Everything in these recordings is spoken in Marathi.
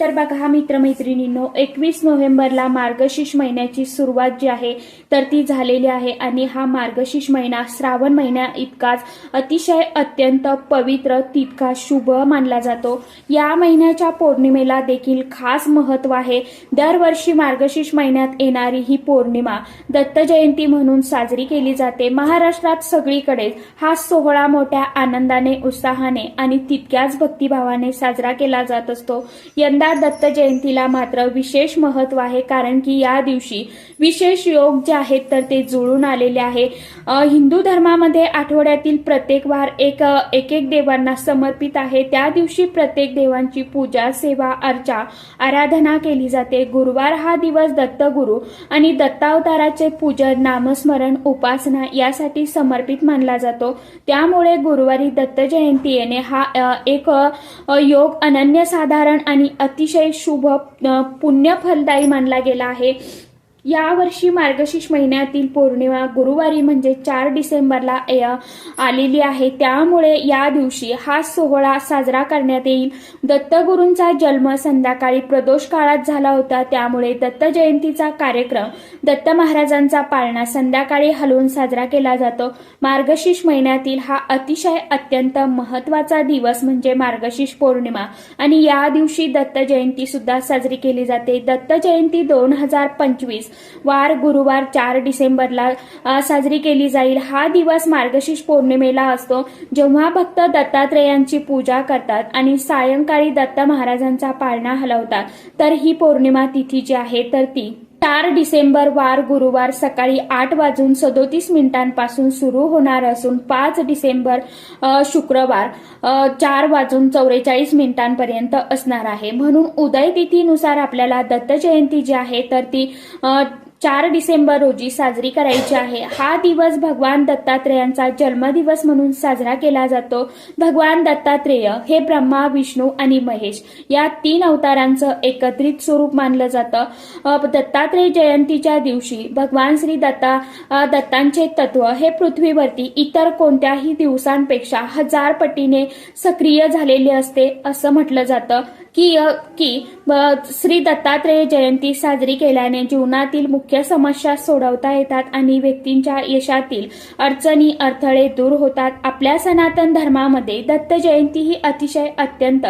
तर बघा मित्रमैत्रिणींनो एकवीस नोव्हेंबरला मार्गशीर्ष महिन्याची सुरुवात जी आहे तर ती झालेली आहे आणि हा मार्गशीर्ष महिना श्रावण महिन्या इतकाच अतिशय अत्यंत पवित्र तितका शुभ मानला जातो. या महिन्याच्या पौर्णिमेला देखील खास महत्त्व आहे. दरवर्षी मार्गशीर्ष महिन्यात येणारी ही पौर्णिमा दत्त जयंती म्हणून साजरी केली जाते. महाराष्ट्रात सगळीकडे हा सोहळा मोठ्या आनंदाने उत्साहाने आणि तितक्याच भक्तिभावाने साजरा केला जात असतो. यंदा दत्त जयंतीला मात्र विशेष महत्त्व आहे कारण की या दिवशी विशेष योग जे आहेत तर ते जुळून आलेले आहे. हिंदू धर्मामध्ये आठवड्यातील प्रत्येक वार एक एक एक देवांना समर्पित आहे. त्या दिवशी प्रत्येक देवांची पूजा सेवा अर्चा आराधना केली जाते. गुरुवार हा दिवस दत्तगुरु आणि दत्तावताराचे पूजन नामस्मरण उपासना यासाठी समर्पित मानला जातो. त्यामुळे गुरुवारी दत्त जयंती येणे हा एक योग अनन्यसाधारण आणि अतिशय शुभ पुण्य पुण्यफलदायी मानला गेला आहे. यावर्षी मार्गशीर्ष महिन्यातील पौर्णिमा गुरुवारी म्हणजे चार डिसेंबरला आलेली आहे. त्यामुळे या दिवशी हा सोहळा साजरा करण्यात येईल. दत्तगुरूंचा जन्म संध्याकाळी प्रदोष काळात झाला होता. त्यामुळे दत्त जयंतीचा कार्यक्रम दत्त महाराजांचा पाळणा संध्याकाळी हलवून साजरा केला जातो. मार्गशीर्ष महिन्यातील हा अतिशय अत्यंत महत्त्वाचा दिवस म्हणजे मार्गशीर्ष पौर्णिमा. आणि या दिवशी दत्त जयंती सुद्धा साजरी केली जाते. दत्त जयंती दोन हजार पंचवीस वार गुरुवार चार डिसेंबरला साजरी केली जाईल. हा दिवस मार्गशीर्ष पौर्णिमेला असतो जेव्हा भक्त दत्तात्रेयांची पूजा करतात आणि सायंकाळी दत्त महाराजांचा पाळणा हलवतात. तर ही पौर्णिमा तिथी जी आहे तर ती चार डिसेंबर वार गुरुवार सकाळी आठ वाजून सदोतीस मिनिटांपासून सुरू होणार असून पाच डिसेंबर शुक्रवार चार वाजून चौवेचाळीस मिनिटांपर्यंत असणार आहे. म्हणून उदय तिथीनुसार आपल्याला दत्त जयंती जी आहे तर ती चार डिसेंबर रोजी साजरी करायची आहे. हा दिवस भगवान दत्तात्रेयांचा जन्मदिवस म्हणून साजरा केला जातो. भगवान दत्तात्रेय हे ब्रह्मा विष्णू आणि महेश या तीन अवतारांचं एकत्रित स्वरूप मानलं जातं. दत्तात्रेय जयंतीच्या दिवशी भगवान श्री दत्ता दत्तांचे तत्व हे पृथ्वीवरती इतर कोणत्याही दिवसांपेक्षा हजार पटीने सक्रिय झालेले असते असं म्हटलं जातं. की की श्री दत्तात्रेय जयंती साजरी केल्याने जीवनातील मुख्य मुख्य समस्या सोडवता येतात आणि व्यक्तींच्या यशातील अडचणी अडथळे दूर होतात. आपल्या सनातन धर्मामध्ये दत्त जयंती ही अतिशय अत्यंत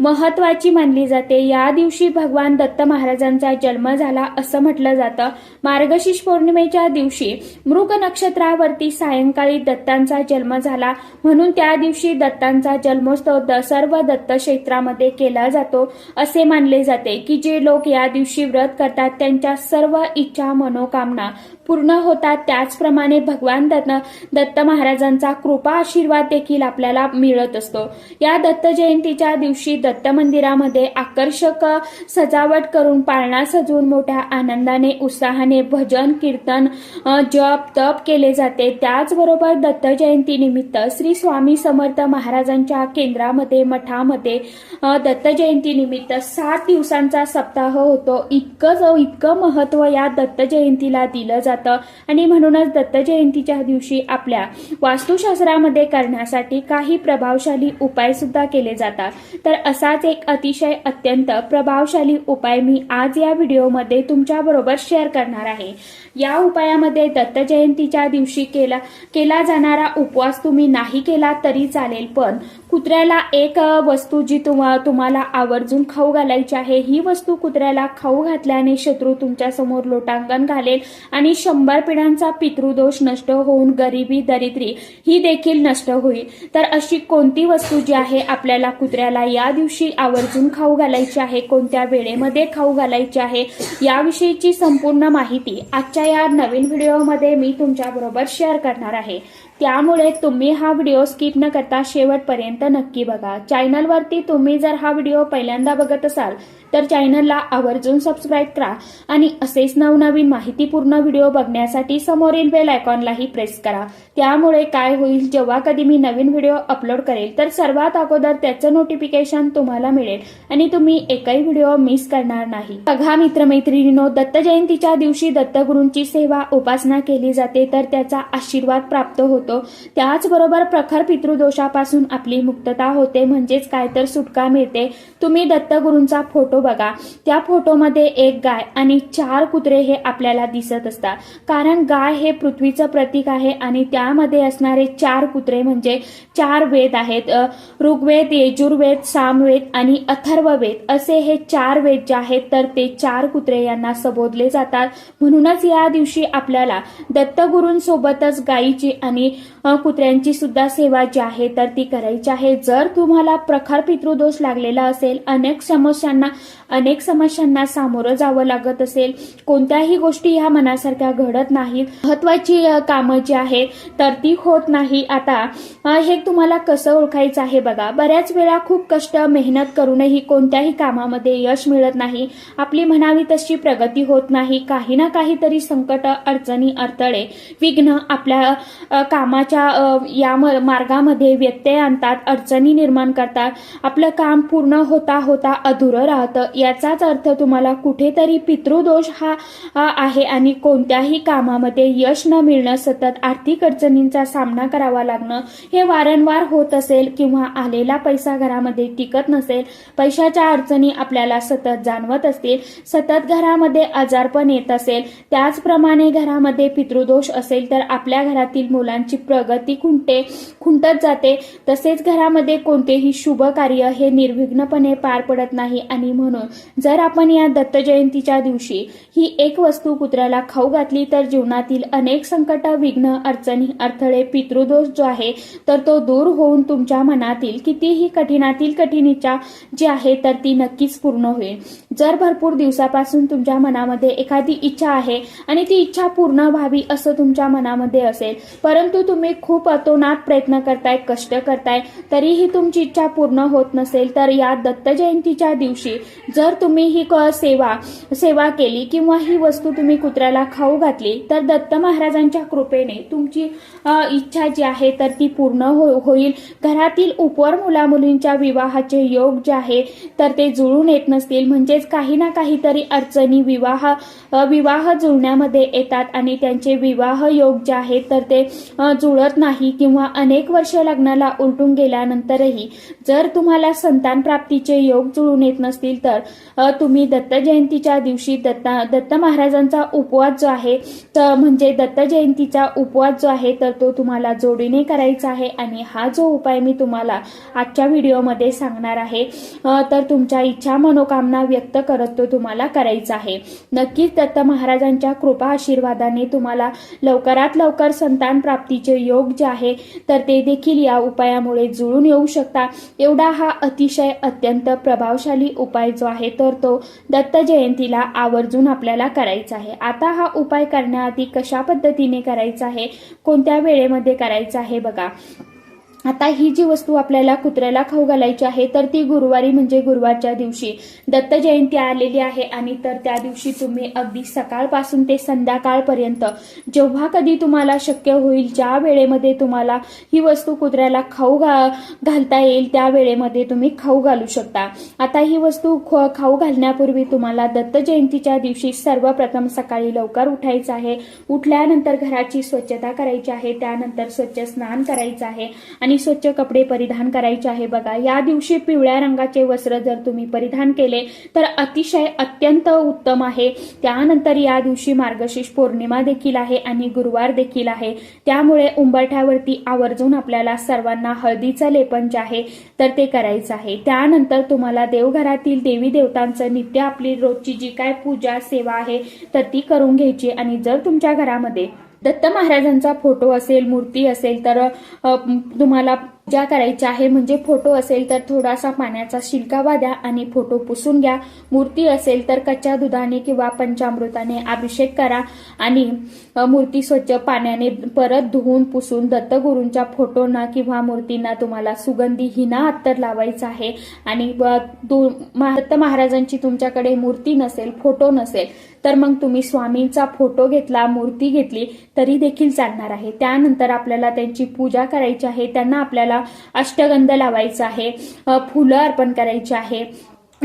महत्वाची मानली जाते. या दिवशी भगवान दत्त महाराजांचा जन्म झाला असं म्हटलं जातं. मार्गशीर्ष पौर्णिमेच्या दिवशी मृग नक्षत्रावरती सायंकाळी दत्तांचा जन्म झाला. म्हणून त्या दिवशी दत्तांचा जन्मोत्सव द- सर्व दत्त क्षेत्रामध्ये केला जातो असे मानले जाते की जे लोक या दिवशी व्रत करतात त्यांच्या सर्व इच्छा मनोकामना पूर्ण होतात. त्याचप्रमाणे भगवान दत्त दत्त महाराजांचा कृपा आशीर्वाद देखील आपल्याला मिळत असतो. या दत्त जयंतीच्या दिवशी दत्त मंदिरामध्ये आकर्षक सजावट करून पाळणा सजवून मोठ्या आनंदाने उत्साहाने भजन कीर्तन जप तप केले जाते. त्याचबरोबर दत्त जयंती निमित्त श्री स्वामी समर्थ महाराजांच्या केंद्रामध्ये मठामध्ये दत्त जयंती निमित्त सात दिवसांचा सप्ताह होतो. इतकं इतकं महत्त्व या दत्त जयंतीला दिलं जातं. आणि म्हणूनच दत्त जयंतीच्या दिवशी आपल्या वास्तुशास्त्रामध्ये करण्यासाठी काही प्रभावशाली उपाय सुद्धा केले जातात. तर असाच एक अतिशय अत्यंत प्रभावशाली उपाय मी आज या व्हिडिओमध्ये तुमच्या बरोबर शेअर करणार आहे. या उपायामध्ये दत्त जयंतीच्या दिवशी केला केला जाणारा उपवास तुम्ही नाही केला तरी चालेल पण कुत्र्याला एक वस्तू जी तुम्हा तुम्हाला आवर्जून खाऊ घालायची आहे ही वस्तू कुत्र्याला खाऊ घातल्याने शत्रू तुमच्यासमोर लोटांगण घालेल आणि शंभर पिढ्यांचा पितृदोष नष्ट होऊन गरिबी दरिद्री ही देखील नष्ट होईल. तर अशी कोणती वस्तू जी आहे आपल्याला कुत्र्याला या दिवशी आवर्जून खाऊ घालायची आहे कोणत्या वेळेमध्ये खाऊ घालायची आहे याविषयीची संपूर्ण माहिती आजच्या या नवीन व्हिडिओमध्ये मी तुमच्याबरोबर शेअर करणार आहे. त्यामुळे तुम्ही हा व्हिडिओ स्किप न करता शेवटपर्यंत नक्की बघा. चॅनलवरती तुम्ही जर हा व्हिडिओ पहिल्यांदा बघत असाल तर चॅनलला आवर्जून सबस्क्राईब करा आणि असेच नवनवीन माहितीपूर्ण व्हिडिओ बघण्यासाठी समोरील बेल आयकॉनलाही प्रेस करा. त्यामुळे काय होईल जेव्हा कधी मी नवीन व्हिडिओ अपलोड करेल तर सर्वात अगोदर त्याचं नोटिफिकेशन तुम्हाला मिळेल आणि तुम्ही एकही व्हिडिओ मिस करणार नाही. बघा मित्रमैत्रिणींनो दत्त जयंतीच्या दिवशी दत्तगुरूंची सेवा उपासना केली जाते तर त्याचा आशीर्वाद प्राप्त होतो. त्याचबरोबर प्रखर पितृदोषापासून आपली मुक्तता होते म्हणजेच काय तर सुटका मिळते. तुम्ही दत्तगुरूंचा फोटो बघा त्या फोटोमध्ये एक गाय आणि चार कुत्रे हे आपल्याला दिसत असतात. कारण गाय हे पृथ्वीचं प्रतीक आहे आणि त्यामध्ये असणारे चार कुत्रे म्हणजे चार वेद आहेत. ऋग्वेद यजुर्वेद सामवेद आणि अथर्ववेद. असे हे चार वेद जे आहेत तर ते चार कुत्रे यांना संबोधले जातात. म्हणूनच या दिवशी आपल्याला दत्तगुरूंसोबतच गायीची आणि कुत्र्यांची सुद्धा सेवा जी आहे तर ती करायची आहे. जर तुम्हाला प्रखर पितृदोष लागलेला असेल अनेक समस्यांना अनेक समस्यांना सामोरं जावं लागत असेल कोणत्याही गोष्टी ह्या मनासारख्या घडत नाहीत. महत्वाची कामं जी आहेत तर ती होत नाही. आता हे तुम्हाला कसं ओळखायचं आहे बघा. बऱ्याच वेळा खूप कष्ट मेहनत करूनही कोणत्याही कामामध्ये यश मिळत नाही. आपली म्हणावी तशी प्रगती होत नाही. काही ना काहीतरी संकट अडचणी अडथळे विघ्न आपल्या कामाच्या कामाच्या या म- मार्गामध्ये व्यत्यय आणतात अडचणी निर्माण करतात आपलं काम पूर्ण होता होता अधुरं राहतं. याचाच अर्थ तुम्हाला कुठेतरी पितृदोष हा हा आहे आणि कोणत्याही कामामध्ये यश न मिळणं सतत आर्थिक अडचणींचा सामना करावा लागणं हे वारंवार होत असेल किंवा आलेला पैसा घरामध्ये टिकत नसेल पैशाच्या अडचणी आपल्याला सतत जाणवत असतील सतत घरामध्ये आजारपण येत असेल त्याचप्रमाणे घरामध्ये पितृदोष असेल तर आपल्या घरातील मुलांची प्र प्रगती खुंटे खुंटत जाते. तसेच घरामध्ये कोणतेही शुभ कार्य हे निर्विघ्नपणे पार पडत नाही आणि म्हणून जर आपण या दत्त जयंतीच्या दिवशी ही एक वस्तू कुत्र्याला खाऊ घातली तर जीवनातील अनेक संकट विघ्न अडचणी अडथळे पितृदोष जो आहे तर तो दूर होऊन तुमच्या मनातील कितीही कठीणातील कठीणीच्या जी आहे तर ती नक्कीच पूर्ण होईल. जर भरपूर दिवसापासून तुमच्या मनामध्ये एखादी इच्छा आहे आणि ती इच्छा पूर्ण व्हावी असं तुमच्या मनामध्ये असेल परंतु तुम्ही खूप अतोनात प्रयत्न करताय कष्ट करताय तरीही तुमची इच्छा पूर्ण होत नसेल तर या दत्त जयंतीच्या दिवशी जर तुम्ही ही क- सेवा सेवा केली किंवा ही वस्तू तुम्ही कुत्र्याला खाऊ घातली तर दत्त महाराजांच्या कृपेने तुमची इच्छा जी आहे तर ती पूर्ण हो- होईल. घरातील उपवर मुला मुलींच्या विवाहाचे योग जे आहे तर ते जुळून येत नसतील. म्हणजेच काही ना काहीतरी अडचणी विवाह विवाह जुळण्यामध्ये येतात आणि त्यांचे विवाह योग जे आहेत तर ते जुळत जुळत नाही किंवा अनेक वर्ष लग्नाला उलटून गेल्यानंतरही जर तुम्हाला संतान प्राप्तीचे योग जुळून येत नसतील तर तुम्ही दत्त जयंतीच्या दिवशी दत्ता दत्त महाराजांचा उपवास जो आहे तर म्हणजे दत्त जयंतीचा उपवास जो आहे तर तो तुम्हाला जोडीने करायचा आहे आणि हा जो उपाय मी तुम्हाला आजच्या व्हिडिओमध्ये सांगणार आहे तर तुमच्या इच्छा मनोकामना व्यक्त करत तो तुम्हाला करायचा आहे. नक्कीच दत्त महाराजांच्या कृपा आशीर्वादाने तुम्हाला लवकरात लवकर संतान प्राप्तीचे योग जे आहे तर ते देखील या उपायामुळे जुळून येऊ शकता. एवढा हा अतिशय अत्यंत प्रभावशाली उपाय जो आहे तर तो दत्त जयंतीला आवर्जून आपल्याला करायचा आहे. आता हा उपाय करण्याआधी कशा पद्धतीने करायचा आहे कोणत्या वेळेमध्ये करायचा आहे बघा. आता ही जी वस्तू आपल्याला कुत्र्याला खाऊ घालायची आहे तर ती गुरुवारी म्हणजे गुरुवारच्या दिवशी. दत्त जयंती आलेली आहे आणि तर त्या दिवशी तुम्ही अगदी सकाळपासून ते संध्याकाळपर्यंत जेव्हा कधी तुम्हाला शक्य होईल ज्या वेळेमध्ये तुम्हाला ही वस्तू कुत्र्याला खाऊ घा घालता येईल त्या वेळेमध्ये तुम्ही खाऊ घालू शकता. आता ही वस्तू खाऊ घालण्यापूर्वी तुम्हाला दत्त जयंतीच्या दिवशी सर्वप्रथम सकाळी लवकर उठायचं आहे. उठल्यानंतर घराची स्वच्छता करायची आहे त्यानंतर स्वच्छ स्नान करायचं आहे आणि स्वच्छ कपडे परिधान करायचे आहे. बघा या दिवशी पिवळ्या रंगाचे वस्त्र जर तुम्ही परिधान केले तर अतिशय अत्यंत उत्तम आहे. त्यानंतर या दिवशी मार्गशीर्ष पौर्णिमा देखील आहे आणि गुरुवार देखील आहे. त्यामुळे उंबरठ्यावरती आवर्जून आपल्याला सर्वांना हळदीचं लेपन जे आहे तर ते करायचं आहे. त्यानंतर तुम्हाला देवघरातील देवी देवतांचं नित्य आपली रोजची जी काय पूजा सेवा आहे तर ती करून घ्यायची. आणि जर तुमच्या घरामध्ये दत्त महाराजांचा फोटो असेल मूर्ती असेल तर तुम्हाला पूजा करायची आहे म्हणजे फोटो असेल तर थोडासा पाण्याचा शिलकावा द्या आणि फोटो पुसून घ्या. मूर्ती असेल तर कच्च्या दुधाने किंवा पंचामृताने अभिषेक करा आणि मूर्ती स्वच्छ पाण्याने परत धुवून पुसून दत्तगुरूंच्या फोटोंना किंवा मूर्तींना तुम्हाला सुगंधी हिना अत्तर लावायचा आहे. आणि दत्त महाराजांची तुमच्याकडे मूर्ती नसेल फोटो नसेल तर मग तुम्ही स्वामींचा फोटो घेतला मूर्ती घेतली तरी देखील चालणार आहे. त्यानंतर आपल्याला त्यांची पूजा करायची आहे. त्यांना आपल्याला अष्टगंध लावायचा आहे फुलं अर्पण करायची आहे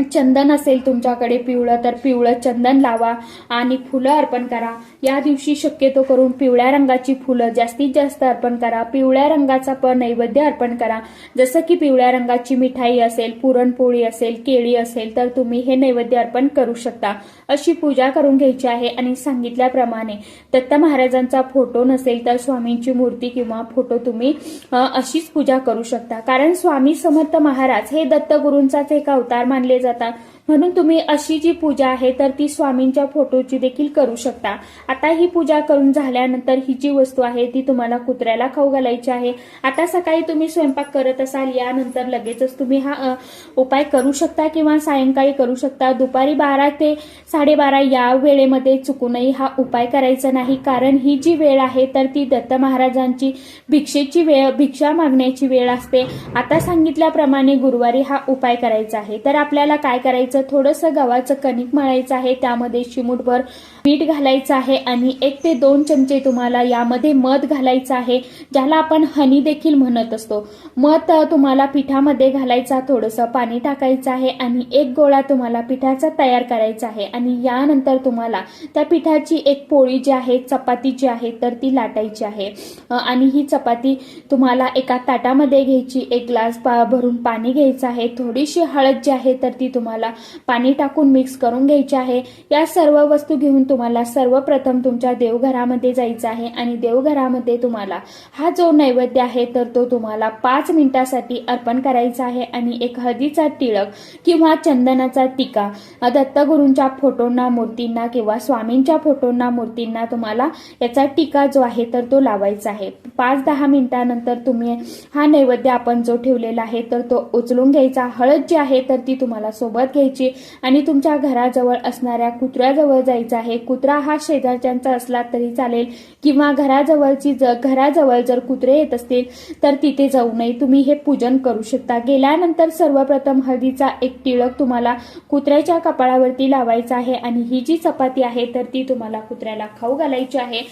चंदन असेल तुमच्याकडे पिवळं तर पिवळं चंदन लावा आणि फुलं अर्पण करा. या दिवशी शक्यतो करून पिवळ्या रंगाची फुलं जास्तीत जास्त अर्पण करा. पिवळ्या रंगाचा पण नैवेद्य अर्पण करा. जसं की पिवळ्या रंगाची मिठाई असेल पुरणपोळी असेल केळी असेल तर तुम्ही हे नैवेद्य अर्पण करू शकता. अशी पूजा करून घ्यायची आहे आणि सांगितल्याप्रमाणे दत्त महाराजांचा फोटो नसेल तर स्वामींची मूर्ती किंवा फोटो तुम्ही अशीच पूजा करू शकता. कारण स्वामी समर्थ महाराज हे दत्तगुरूंचाच एक अवतार मानले जातात. जाता म्हणून तुम्ही अशी जी पूजा आहे तर ती स्वामींच्या फोटोची देखील करू शकता. आता ही पूजा करून झाल्यानंतर ही जी वस्तू आहे ती तुम्हाला कुत्र्याला खाऊ घालायची आहे. आता सकाळी तुम्ही स्वयंपाक करत असाल यानंतर लगेचच तुम्ही हा उपाय करू शकता किंवा सायंकाळी करू शकता. दुपारी बारा ते साडेबारा या वेळेमध्ये चुकूनही हा उपाय करायचा नाही. कारण ही जी वेळ आहे तर ती दत्त महाराजांची भिक्षेची वेळ भिक्षा मागण्याची वेळ असते. आता सांगितल्याप्रमाणे गुरुवारी हा उपाय करायचा आहे. तर आपल्याला काय करायचं थोडंसं गव्हाचं कणिक मळायचं आहे. त्यामध्ये चिमूटभर मीठ घालायचं आहे आणि एक ते दोन चमचे तुम्हाला यामध्ये मध घालायचं आहे ज्याला आपण हनी देखील म्हणत असतो. मध तुम्हाला पिठामध्ये घालायचा थोडंसं पाणी टाकायचं आहे आणि एक गोळा तुम्हाला पिठाचा तयार करायचा आहे आणि यानंतर तुम्हाला त्या पिठाची एक पोळी जी आहे चपाती जी आहे तर ती लाटायची आहे. आणि ही चपाती तुम्हाला एका ताटामध्ये घ्यायची एक ग्लास पा भरून पाणी घ्यायचं आहे थोडीशी हळद जी आहे तर ती तुम्हाला पाणी टाकून मिक्स करून घ्यायची आहे. या सर्व वस्तू घेऊन तुम्हाला सर्वप्रथम तुमच्या देवघरामध्ये जायचं आहे आणि देवघरामध्ये तुम्हाला हा जो नैवेद्य आहे तर तो तुम्हाला पाच मिनिटासाठी अर्पण करायचा आहे आणि एक हळदीचा टिळक किंवा चंदनाचा टिका दत्तगुरूंच्या फोटोंना मूर्तींना किंवा स्वामींच्या फोटोंना मूर्तींना तुम्हाला याचा टिका जो आहे तर तो लावायचा आहे. पाच दहा मिनिटानंतर तुम्ही हा नैवेद्य आपण जो ठेवलेला आहे तर तो उचलून घ्यायचा. हळद जी आहे तर ती तुम्हाला सोबत घ्यायची. आणि तुमच्या घराजवळ असणाऱ्या कुत्र्याजवळ जायचं आहे. कुत्रा हा शेजारच्यांचा असला तरी चालेल. किंवा घराजवळची ज घराजवळ जर कुत्रे येत असतील तर तिथे जाऊ नये. तुम्ही हे पूजन करू शकता. गेल्यानंतर सर्वप्रथम हळदीचा एक टिळक तुम्हाला कुत्र्याच्या कपाळावरती लावायचा आहे. आणि ही जी चपाती आहे तर ती तुम्हाला कुत्र्याला खाऊ घालायची आहे.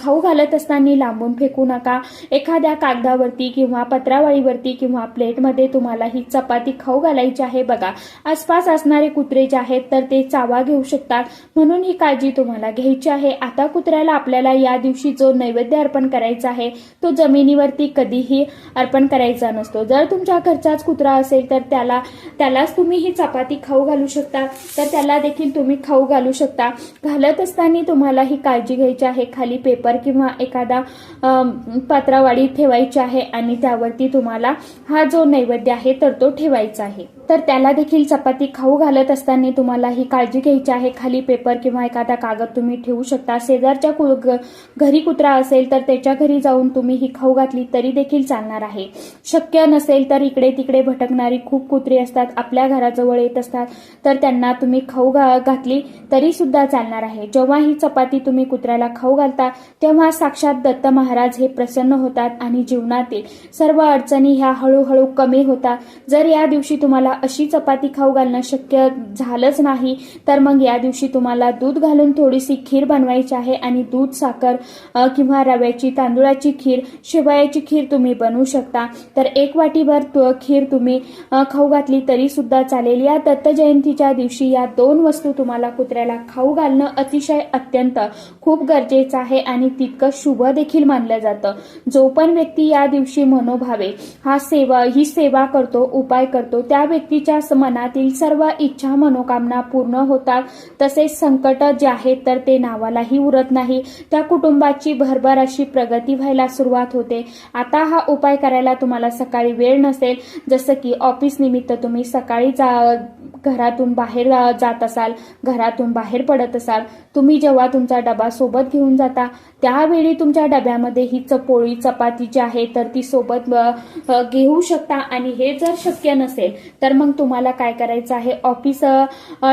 खाऊ घालत असताना लांबून फेकू नका. एखाद्या कागदावरती किंवा पत्रावळीवरती किंवा प्लेटमध्ये तुम्हाला ही चपाती खाऊ घालायची आहे बघा. आसपास असणारे कुत्रे जे आहेत तर ते चावा घेऊ शकतात. म्हणून ही काळजी तुम्हाला घ्यायची आहे. आता कुत्र्याला आपल्याला या दिवशी जो नैवेद्य अर्पण करायचा आहे तो जमिनीवरती कधीही अर्पण करायचा नसतो. जर तुमच्या घरचाच कुत्रा असेल तर त्याला त्यालाच तुम्ही ही चपाती खाऊ घालू शकता. तर त्याला देखील तुम्ही खाऊ घालू शकता. घालत असताना तुम्हाला ही काळजी घ्यायची आहे. खाली पेपर किंवा एखादा पात्रावाडी ठेवायची आहे आणि त्यावरती तुम्हाला हा जो नैवेद्य आहे तर तो ठेवायचा आहे. तर त्याला देखील चपाती खाऊ घालत असताना तुम्हाला ही काळजी घ्यायची आहे. खाली पेपर किंवा एखादा कागद तुम्ही ठेवू शकता. शेजारच्या कु- घरी कुत्रा असेल तर त्याच्या घरी जाऊन तुम्ही ही खाऊ घातली तरी देखील चालणार आहे. शक्य नसेल तर इकडे तिकडे भटकणारी खूप कुत्री असतात. आपल्या घराजवळ येत असतात. तर त्यांना तुम्ही खाऊ घा- घातली तरी सुद्धा चालणार आहे. जेव्हा ही चपाती तुम्ही कुत्र्याला खाऊ घालता तेव्हा साक्षात दत्त महाराज हे प्रस प्रसन्न होतात आणि जीवनातील सर्व अडचणी ह्या हळूहळू कमी होतात. जर या दिवशी तुम्हाला अशी चपाती खाऊ घालणं शक्य झालंच नाही तर मग या दिवशी तुम्हाला दूध घालून थोडीशी खीर बनवायची आहे आणि दूध साखर किंवा रव्याची तांदुळाची खीर शेवयाची खीर तुम्ही बनवू शकता. तर एक वाटीभर खीर तुम्ही खाऊ घातली तरी सुद्धा चालेल. या दत्त जयंतीच्या दिवशी या दोन वस्तू तुम्हाला कुत्र्याला खाऊ घालणं अतिशय अत्यंत खूप गरजेचं आहे आणि तितकं शुभ देखील मानलं जातं. जो पण व्यक्ती या दिवशी मनोभावे हा सेवा ही सेवा करतो उपाय करतो त्या व्यक्तीच्या मनातील सर्व इच्छा मनोकामना पूर्ण होतात. तसेच संकट जे आहेत तर ते नावालाही उरत नाही. त्या कुटुंबाची भरभर अशी प्रगती व्हायला सुरुवात होते. आता हा उपाय करायला तुम्हाला सकाळी वेळ नसेल. जसं की ऑफिस निमित्त तुम्ही सकाळी जा घरातून बाहेर जात असाल घरातून बाहेर पडत असाल तुम्ही जेव्हा तुमचा डबा सोबत घेऊन जाता त्यावेळी तुमच्या डब्यामध्ये ही चपोळी चपाती जी आहे तर ती सोबत घेऊ शकता. आणि हे जर शक्य नसेल तर मग तुम्हाला काय करायचं आहे? ऑफिस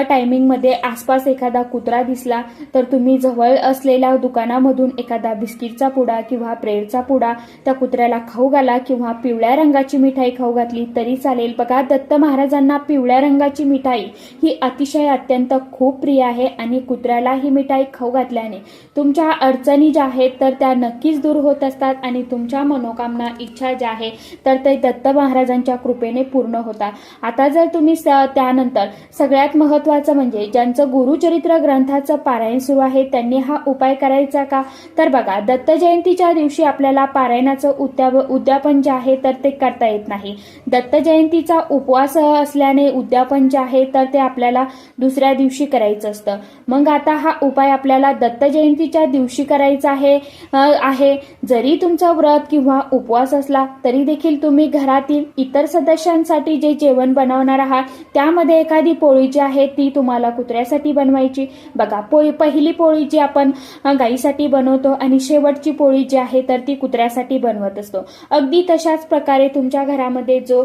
टायमिंगमध्ये आसपास एखादा कुत्रा दिसला तर तुम्ही जवळ असलेल्या दुकानामधून एखादा बिस्किटचा पुडा किंवा ब्रेडचा पुडा त्या कुत्र्याला खाऊ घाला किंवा पिवळ्या रंगाची मिठाई खाऊ घातली तरी चालेल. बघा दत्त महाराजांना पिवळ्या रंगाची मिठाई. ही अतिशय अत्यंत खूप प्रिय आहे आणि कुत्र्याला ही मिठाई खाऊ घातल्याने तुमच्या अडचणी ज्या आहेत तर त्या नक्कीच दूर होत असतात आणि तुमच्या मनोकामना इच्छा ज्या आहे तर ते दत्त महाराजांच्या कृपेने पूर्ण होतात. आता जर तुम्ही त्यानंतर सगळ्यात महत्वाचं म्हणजे ज्यांचं गुरुचरित्र ग्रंथाचं पारायण सुरू आहे त्यांनी हा उपाय करायचा का? तर बघा दत्त जयंतीच्या दिवशी आपल्याला पारायणाचं उद्या उद्यापन जे आहे तर ते करता येत नाही. दत्त जयंतीचा उपवास असल्याने उद्यापन जे आहे तर ते आपल्याला दुसऱ्या दिवशी करायचं असतं. मग आता हा उपाय आपल्याला दत्त जयंतीच्या दिवशी करायचा आहे आहे. जरी तुमचा व्रत किंवा उपवास असला तरी देखील तुम्ही घरातील इतर सदस्यांसाठी जे जेवण बनवणार आहात त्यामध्ये एखादी पोळी जी आहे ती तुम्हाला कुत्र्यासाठी बनवायची. बघा पोळी पहिली पोळी जी आपण गाईसाठी बनवतो आणि शेवटची पोळी जी आहे तर ती कुत्र्यासाठी बनवत असतो. अगदी तशाच प्रकारे तुमच्या घरामध्ये जो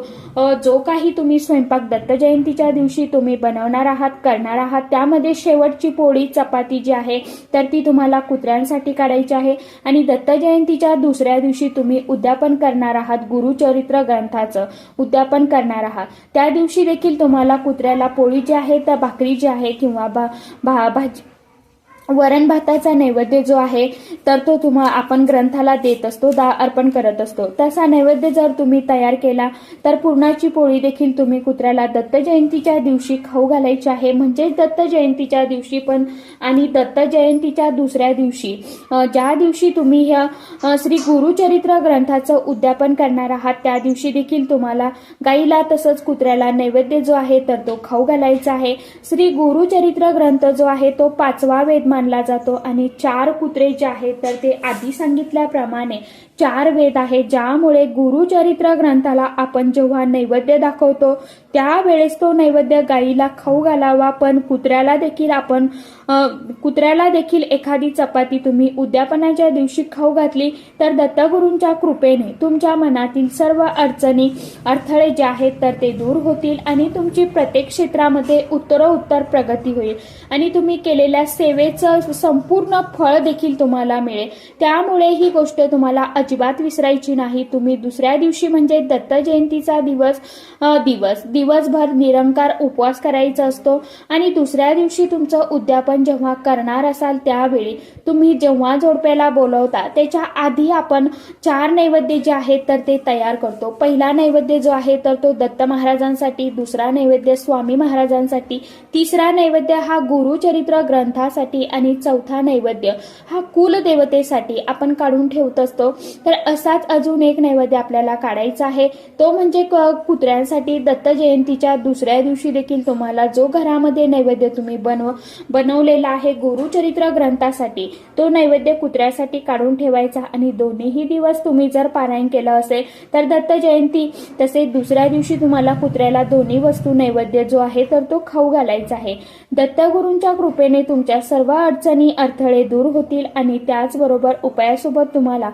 जो काही तुम्ही स्वयंपाक दत्त जयंतीच्या दिवशी तुम्ही बनवणार आहात करणार आहात त्यामध्ये शेवटची पोळी चपाती जी आहे तर ती तुम्हाला कुत्र्यांसाठी काढायची आहे. आणि दत्त जयंतीच्या दुसऱ्या दिवशी तुम्ही उद्यापन करणार आहात गुरुचरित्र ग्रंथाचं उद्यापन करणार आहात. त्या दिवशी देखील तुम्हाला कुत्र्याला पोळी जी आहे तर भाकरी जी आहे किंवा भा भा- भाजी वरण भाताचा नैवेद्य जो आहे तर तो तुम्हा आपण ग्रंथाला देत असतो दा अर्पण करत असतो. तसा नैवेद्य जर तुम्ही तयार केला तर पूर्णाची पोळी देखील तुम्ही कुत्र्याला दत्त जयंतीच्या दिवशी खाऊ घालायची आहे. म्हणजे दत्त जयंतीच्या दिवशी पण आणि दत्त जयंतीच्या दुसऱ्या दिवशी. ज्या दिवशी तुम्ही ह्या श्री गुरुचरित्र ग्रंथाचं उद्यापन करणार आहात त्या दिवशी देखील तुम्हाला गाईला तसंच कुत्र्याला नैवेद्य जो आहे तर तो खाऊ घालायचा आहे. श्री गुरुचरित्र ग्रंथ जो आहे तो पाचवा वेदमान मानला जातो आणि चार कुत्रे जे आहेत तर ते आधी सांगितल्याप्रमाणे चार वेद आहे ज्यामुळे गुरुचरित्र ग्रंथाला आपण जेव्हा नैवेद्य दाखवतो त्यावेळेस तो नैवेद्य गाईला खाऊ घालावा पण कुत्र्याला देखील आपण कुत्र्याला देखील एखादी चपाती तुम्ही उद्यापनाच्या दिवशी खाऊ घातली तर दत्तगुरूंच्या कृपेने तुमच्या मनातील सर्व अडचणी अडथळे जे आहेत तर ते दूर होतील आणि तुमची प्रत्येक क्षेत्रामध्ये उत्तरोत्तर प्रगती होईल. आणि तुम्ही केलेल्या सेवेचं संपूर्ण फळ देखील तुम्हाला मिळेल. त्यामुळे ही गोष्ट तुम्हाला अजिबात विसरायची नाही. तुम्ही दुसऱ्या दिवशी म्हणजे दत्त जयंतीचा दिवस दिवस दिवसभर निरंकार उपवास करायचा असतो आणि दुसऱ्या दिवशी तुमचं उद्यापन जेव्हा करणार असाल त्यावेळी तुम्ही जेव्हा जोडप्याला बोलवता त्याच्या आधी आपण चार नैवेद्य जे आहेत तर ते तयार करतो. पहिला नैवेद्य जो आहे तर तो दत्त महाराजांसाठी दुसरा नैवेद्य स्वामी महाराजांसाठी तिसरा नैवेद्य हा गुरुचरित्र ग्रंथासाठी आणि चौथा नैवेद्य हा कुलदेवतेसाठी आपण काढून ठेवत असतो. तर असाच अजून एक नैवेद्य आपल्याला काढायचा आहे. तो म्हणजे क- कुत्र्यांसाठी दत्त जयंतीच्या दुसऱ्या दिवशी देखील तुम्हाला जो घरामध्ये नैवेद्य तुम्ही बनव बनवलेला आहे गुरुचरित्र ग्रंथासाठी तो नैवेद्य कुत्र्यासाठी काढून ठेवायचा आणि दोन्हीही दिवस तुम्ही जर पारायण केलं असेल तर दत्त जयंती. तसेच दुसऱ्या दिवशी तुम्हाला कुत्र्याला दोन्ही वस्तू नैवेद्य जो आहे तर तो खाऊ घालायचा आहे. दत्तगुरूंच्या कृपेने तुमच्या सर्व अडचणी अडथळे दूर होतील आणि त्याचबरोबर उपायासोबत तुम्हाला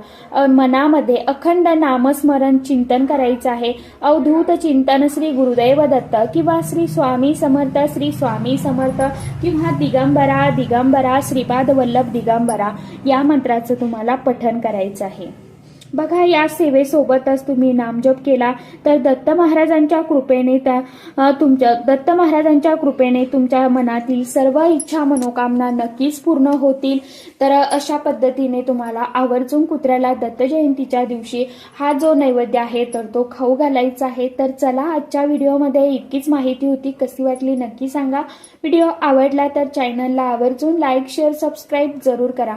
मनामध्ये अखंड नामस्मरण चिंतन करायचं आहे. अवधूत चिंतन श्री गुरुदेव दत्त किंवा श्री स्वामी समर्थ श्री स्वामी समर्थ किंवा दिगंबरा दिगंबरा श्रीपाद वल्लभ दिगंबरा या मंत्राचं तुम्हाला पठन करायचं आहे. बघा या सेवेसोबतच तुम्ही नामजप केला. तर दत्त महाराजांच्या कृपेने त्या तुमच्या दत्त महाराजांच्या कृपेने तुमच्या मनातील सर्व इच्छा मनोकामना नक्कीच पूर्ण होतील. तर अशा पद्धतीने तुम्हाला आवर्जून कुत्र्याला दत्त जयंतीच्या दिवशी हा जो नैवेद्य आहे तर तो खाऊ घालायचा आहे. तर चला आजच्या व्हिडिओमध्ये इतकीच माहिती होती. कशी वाटली नक्की सांगा. व्हिडिओ आवडला तर चॅनलला आवर्जून लाईक शेअर सबस्क्राईब जरूर करा.